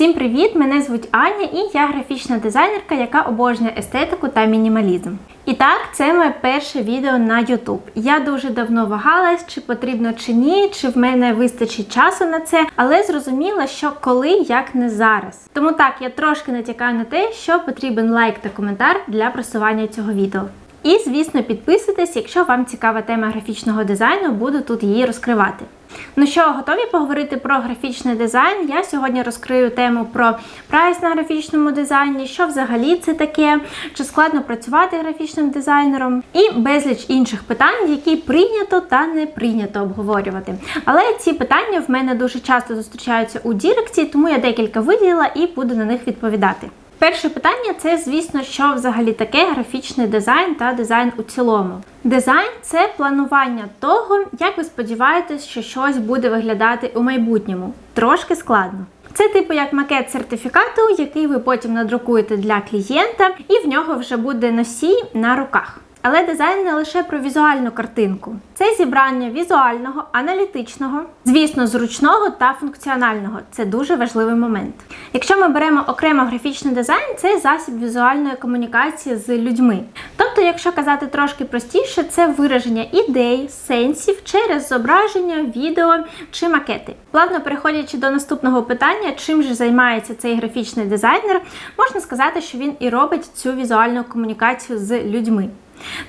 Всім привіт! Мене звуть Аня і я графічна дизайнерка, яка обожнює естетику та мінімалізм. І так, це моє перше відео на YouTube. Я дуже давно вагалась, чи потрібно чи ні, чи в мене вистачить часу на це, але зрозуміла, що коли, як не зараз. Тому так, я трошки натякаю на те, що потрібен лайк та коментар для просування цього відео. І, звісно, підписуйтесь, якщо вам цікава тема графічного дизайну, буду тут її розкривати. Ну що, готові поговорити про графічний дизайн? Я сьогодні розкрию тему про прайс на графічному дизайні, що взагалі це таке, чи складно працювати графічним дизайнером, і безліч інших питань, які прийнято та не прийнято обговорювати. Але ці питання в мене дуже часто зустрічаються у Діректі, тому я декілька виділила і буду на них відповідати. Перше питання це, звісно, що взагалі таке графічний дизайн та дизайн у цілому. Дизайн це планування того, як ви сподіваєтесь, що щось буде виглядати у майбутньому. Трошки складно. Це типу як макет сертифікату, який ви потім надрукуєте для клієнта, і в нього вже буде носій на руках. Але дизайн не лише про візуальну картинку, це зібрання візуального, аналітичного, звісно, зручного та функціонального. Це дуже важливий момент. Якщо ми беремо окремо графічний дизайн, це засіб візуальної комунікації з людьми. Тобто, якщо казати трошки простіше, це вираження ідей, сенсів через зображення, відео чи макети. Плавно переходячи до наступного питання, чим же займається цей графічний дизайнер, можна сказати, що він і робить цю візуальну комунікацію з людьми.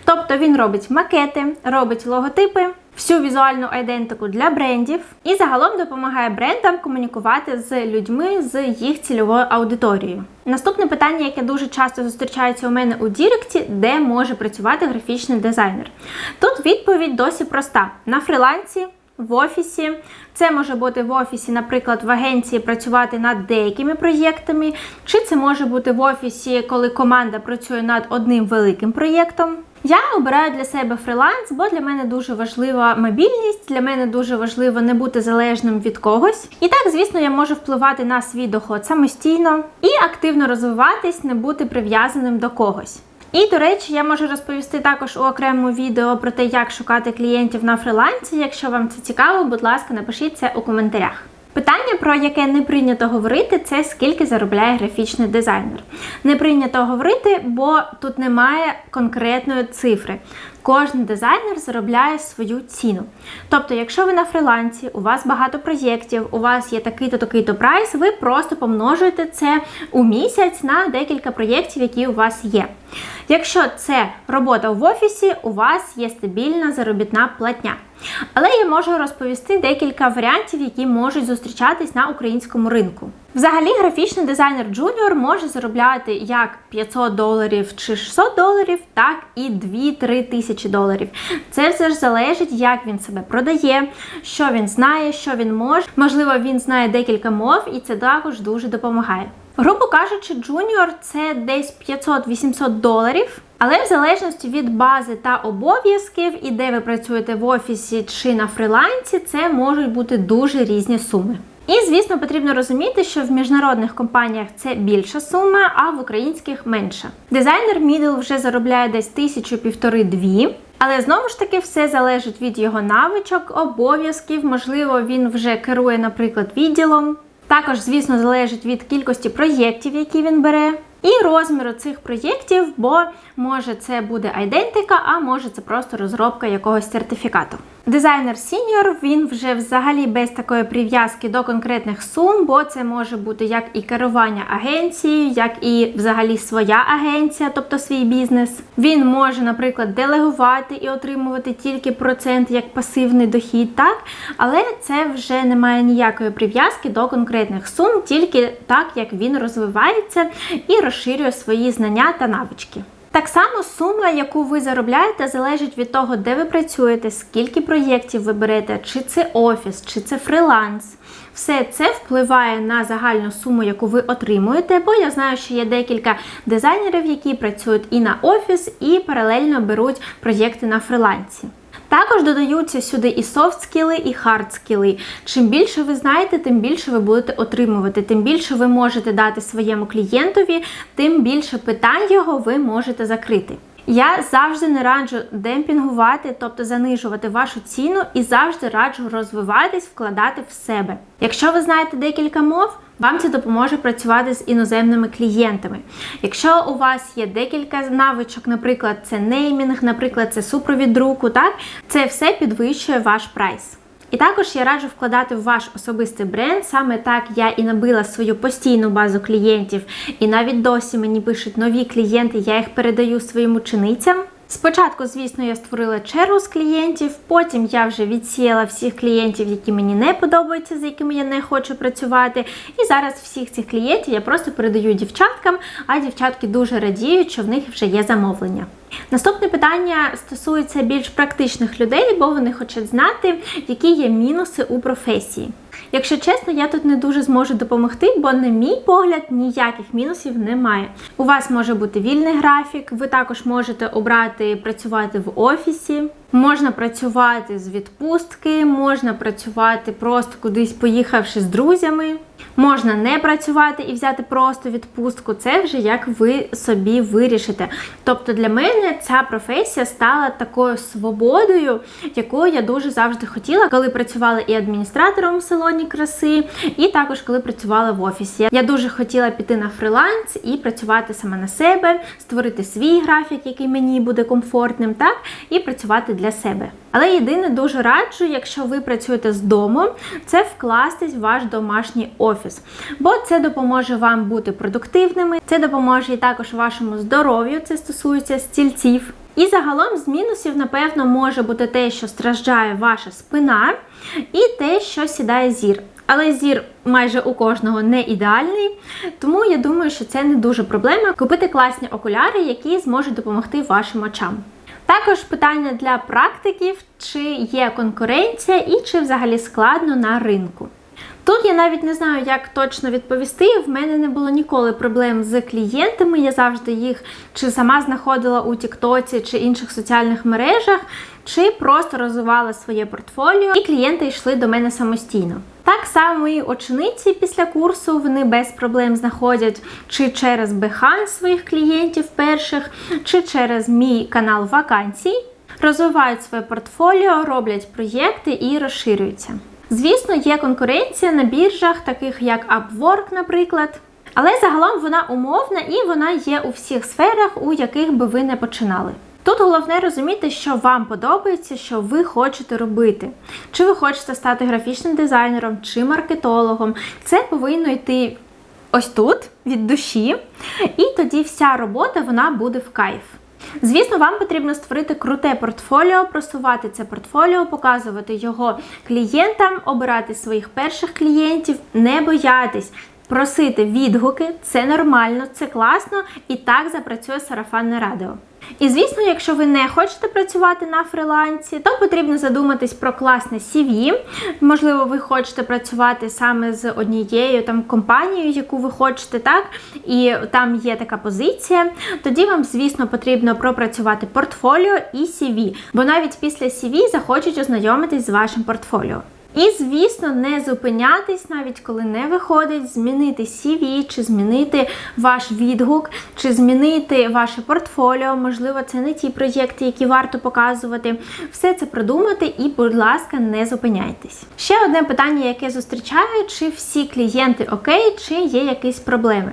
Тобто він робить макети, робить логотипи, всю візуальну айдентику для брендів і загалом допомагає брендам комунікувати з людьми з їх цільовою аудиторією. Наступне питання, яке дуже часто зустрічається у мене у Діректі, де може працювати графічний дизайнер. Тут відповідь досі проста: на фрілансі. В офісі це може бути в офісі, наприклад, в агенції працювати над деякими проєктами, чи це може бути в офісі, коли команда працює над одним великим проєктом. Я обираю для себе фріланс, бо для мене дуже важлива мобільність, для мене дуже важливо не бути залежним від когось. І так, звісно, я можу впливати на свій доход самостійно і активно розвиватись, не бути прив'язаним до когось. І, до речі, я можу розповісти також у окремому відео про те, як шукати клієнтів на фрілансі. Якщо вам це цікаво, будь ласка, напишіть це у коментарях. Питання, про яке не прийнято говорити, це скільки заробляє графічний дизайнер. Не прийнято говорити, бо тут немає конкретної цифри. Кожен дизайнер заробляє свою ціну. Тобто, якщо ви на фрілансі, у вас багато проєктів, у вас є такий-то такий-то прайс, ви просто помножуєте це у місяць на декілька проєктів, які у вас є. Якщо це робота в офісі, у вас є стабільна заробітна платня. Але я можу розповісти декілька варіантів, які можуть зустрічатись на українському ринку. Взагалі, графічний дизайнер джуніор може заробляти як 500 доларів чи 600 доларів, так і 2-3 тисячі доларів. Це все ж залежить, як він себе продає, що він знає, що він може. Можливо, він знає декілька мов, і це також дуже допомагає. Грубо кажучи, джуніор це десь 500-800 доларів. Але в залежності від бази та обов'язків, і де ви працюєте в офісі чи на фрілансі, це можуть бути дуже різні суми. І, звісно, потрібно розуміти, що в міжнародних компаніях це більша сума, а в українських менша. Дизайнер Middle вже заробляє десь тисячу-півтори-дві. Але знову ж таки все залежить від його навичок, обов'язків, можливо, він вже керує, наприклад, відділом. Також, звісно, залежить від кількості проєктів, які він бере. І розміру цих проєктів, бо може це буде айдентика, а може це просто розробка якогось сертифікату. Дизайнер сіньор він вже взагалі без такої прив'язки до конкретних сум, бо це може бути як і керування агенцією, як і взагалі своя агенція, тобто свій бізнес. Він може, наприклад, делегувати і отримувати тільки процент як пасивний дохід, так, але це вже не має ніякої прив'язки до конкретних сум, тільки так, як він розвивається і розширює свої знання та навички. Так само сума, яку ви заробляєте, залежить від того, де ви працюєте, скільки проєктів ви берете, чи це офіс, чи це фриланс. Все це впливає на загальну суму, яку ви отримуєте, бо я знаю, що є декілька дизайнерів, які працюють і на офіс, і паралельно беруть проєкти на фрилансі. Також додаються сюди і софт-скіли, і хард-скіли. Чим більше ви знаєте, тим більше ви будете отримувати, тим більше ви можете дати своєму клієнтові, тим більше питань його ви можете закрити. Я завжди не раджу демпінгувати, тобто занижувати вашу ціну, і завжди раджу розвиватись, вкладати в себе. Якщо ви знаєте декілька мов, Вам це допоможе працювати з іноземними клієнтами. Якщо у вас є декілька навичок, наприклад, це неймінг, наприклад, це супровід друку, так це все підвищує ваш прайс. І також я раджу вкладати в ваш особистий бренд. Саме так я і набила свою постійну базу клієнтів. І навіть досі мені пишуть нові клієнти, я їх передаю своїм ученицям. Спочатку, звісно, я створила чергу з клієнтів, потім я вже відсіяла всіх клієнтів, які мені не подобаються, з якими я не хочу працювати. І зараз всіх цих клієнтів я просто передаю дівчаткам, а дівчатки дуже радіють, що в них вже є замовлення. Наступне питання стосується більш практичних людей, бо вони хочуть знати, які є мінуси у професії. Якщо чесно, я тут не дуже зможу допомогти, бо, на мій погляд, ніяких мінусів немає. У вас може бути вільний графік, ви також можете обрати працювати в офісі. Можна працювати з відпустки, можна працювати просто кудись поїхавши з друзями. Можна не працювати і взяти просто відпустку. Це вже як ви собі вирішите. Тобто для мене ця професія стала такою свободою, якою я дуже завжди хотіла, коли працювала і адміністратором в салоні краси, і також коли працювала в офісі. Я дуже хотіла піти на фриланс і працювати саме на себе, створити свій графік, який мені буде комфортним, так, і працювати для себе. Але єдине дуже раджу, якщо ви працюєте з дому, це вкластись в ваш домашній офіс, бо це допоможе вам бути продуктивними, це допоможе і також вашому здоров'ю, це стосується стільців. І загалом з мінусів, напевно, може бути те, що страждає ваша спина, і те, що сідає зір. Але зір майже у кожного не ідеальний, тому я думаю, що це не дуже проблема купити класні окуляри, які зможуть допомогти вашим очам. Також питання для практиків, чи є конкуренція і чи взагалі складно на ринку. Тут я навіть не знаю, як точно відповісти. В мене не було ніколи проблем з клієнтами. Я завжди їх чи сама знаходила у Тіктоці чи інших соціальних мережах, чи просто розвивала своє портфоліо, і клієнти йшли до мене самостійно. Так само мої учениці після курсу вони без проблем знаходять чи через Behance своїх клієнтів перших, чи через мій канал вакансій, розвивають своє портфоліо, роблять проєкти і розширюються. Звісно, є конкуренція на біржах, таких як Upwork, наприклад. Але загалом вона умовна і вона є у всіх сферах, у яких би ви не починали. Тут головне розуміти, що вам подобається, що ви хочете робити. Чи ви хочете стати графічним дизайнером, чи маркетологом. Це повинно йти ось тут, від душі, і тоді вся робота вона буде в кайф. Звісно, вам потрібно створити круте портфоліо, просувати це портфоліо, показувати його клієнтам, обирати своїх перших клієнтів, не боятись. Просити відгуки, це нормально, це класно і так запрацює сарафанне радіо. І звісно, якщо ви не хочете працювати на фрилансі, то потрібно задуматись про класне CV. Можливо, ви хочете працювати саме з однією там компанією, яку ви хочете, так? І там є така позиція. Тоді вам, звісно, потрібно пропрацювати портфоліо і CV, бо навіть після CV захочуть ознайомитись з вашим портфоліо. І, звісно, не зупинятись, навіть коли не виходить, змінити CV, чи змінити ваш відгук, чи змінити ваше портфоліо. Можливо, це не ті проєкти, які варто показувати. Все це продумати і, будь ласка, не зупиняйтесь. Ще одне питання, яке зустрічаю: чи всі клієнти окей, чи є якісь проблеми.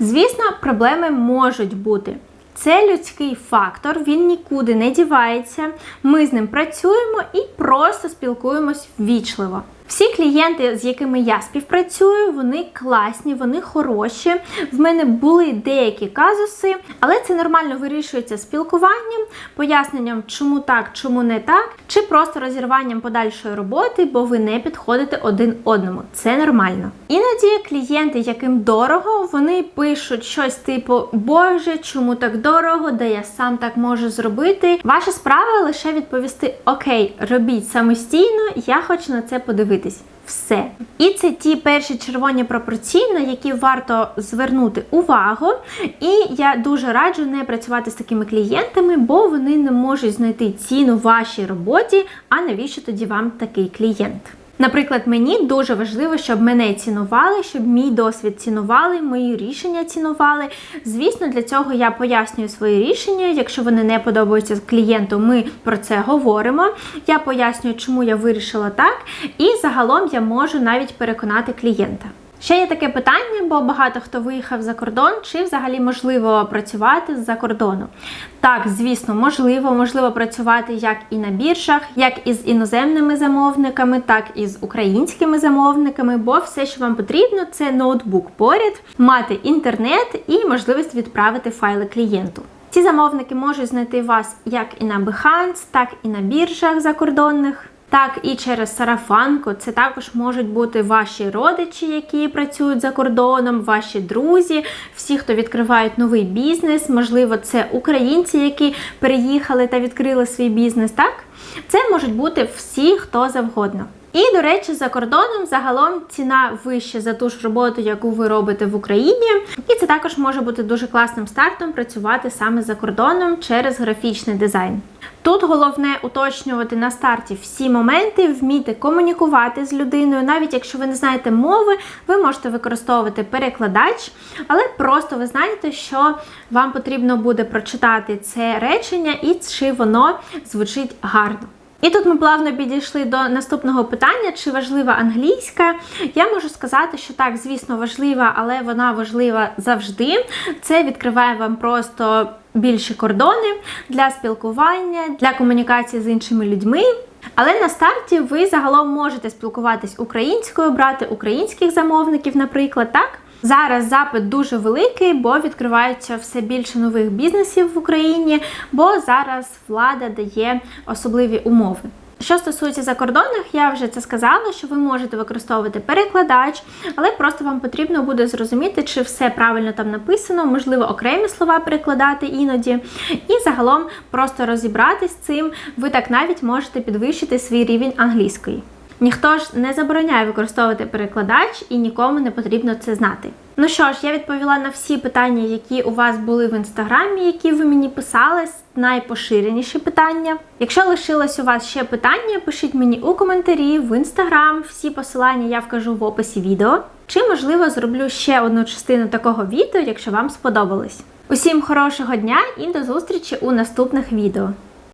Звісно, проблеми можуть бути. Це людський фактор, він нікуди не дівається. Ми з ним працюємо і просто спілкуємось ввічливо. Всі клієнти, з якими я співпрацюю, вони класні, вони хороші. В мене були деякі казуси, але це нормально вирішується спілкуванням, поясненням, чому так, чому не так, чи просто розірванням подальшої роботи, бо ви не підходите один одному. Це нормально. Іноді клієнти, яким дорого, вони пишуть щось типу Боже, чому так дорого, де я сам так можу зробити. Ваша справа лише відповісти Окей, робіть самостійно, я хочу на це подивитися дивитись. Все. І це ті перші червоні пропорції, на які варто звернути увагу. І я дуже раджу не працювати з такими клієнтами, бо вони не можуть знайти ціну вашій роботі. А навіщо тоді вам такий клієнт? Наприклад, мені дуже важливо, щоб мене цінували, щоб мій досвід цінували, мої рішення цінували. Звісно, для цього я пояснюю свої рішення. Якщо вони не подобаються клієнту, ми про це говоримо. Я пояснюю, чому я вирішила так, і загалом я можу навіть переконати клієнта. Ще є таке питання, бо багато хто виїхав за кордон, чи взагалі можливо працювати з-за кордону. Так, звісно, можливо, можливо працювати як і на біржах, як і з іноземними замовниками, так і з українськими замовниками, бо все, що вам потрібно, це ноутбук поряд, мати інтернет і можливість відправити файли клієнту. Ці замовники можуть знайти вас як і на Behance, так і на біржах закордонних. Так, і через сарафанку це також можуть бути ваші родичі, які працюють за кордоном, ваші друзі, всі, хто відкривають новий бізнес, можливо, це українці, які переїхали та відкрили свій бізнес. Так, це можуть бути всі, хто завгодно. І, до речі, за кордоном загалом ціна вища за ту ж роботу, яку ви робите в Україні. І це також може бути дуже класним стартом працювати саме за кордоном через графічний дизайн. Тут головне уточнювати на старті всі моменти, вміти комунікувати з людиною. Навіть якщо ви не знаєте мови, ви можете використовувати перекладач, але просто ви знаєте, що вам потрібно буде прочитати це речення і чи воно звучить гарно. І тут ми плавно підійшли до наступного питання: чи важлива англійська? Я можу сказати, що так, звісно, важлива, але вона важлива завжди. Це відкриває вам просто більші кордони для спілкування, для комунікації з іншими людьми. Але на старті ви загалом можете спілкуватись українською, брати українських замовників, наприклад, так. Зараз запит дуже великий, бо відкривається все більше нових бізнесів в Україні, бо зараз влада дає особливі умови. Що стосується закордонних, я вже це сказала, що ви можете використовувати перекладач, але просто вам потрібно буде зрозуміти, чи все правильно там написано, можливо, окремі слова перекладати іноді. І загалом просто розібратись з цим, ви так навіть можете підвищити свій рівень англійської. Ніхто ж не забороняє використовувати перекладач і нікому не потрібно це знати. Ну що ж, я відповіла на всі питання, які у вас були в інстаграмі, які ви мені писали, найпоширеніші питання. Якщо лишилось у вас ще питання, пишіть мені у коментарі в інстаграм. Всі посилання я вкажу в описі відео. Чи можливо зроблю ще одну частину такого відео, якщо вам сподобалось. Усім хорошого дня і до зустрічі у наступних відео.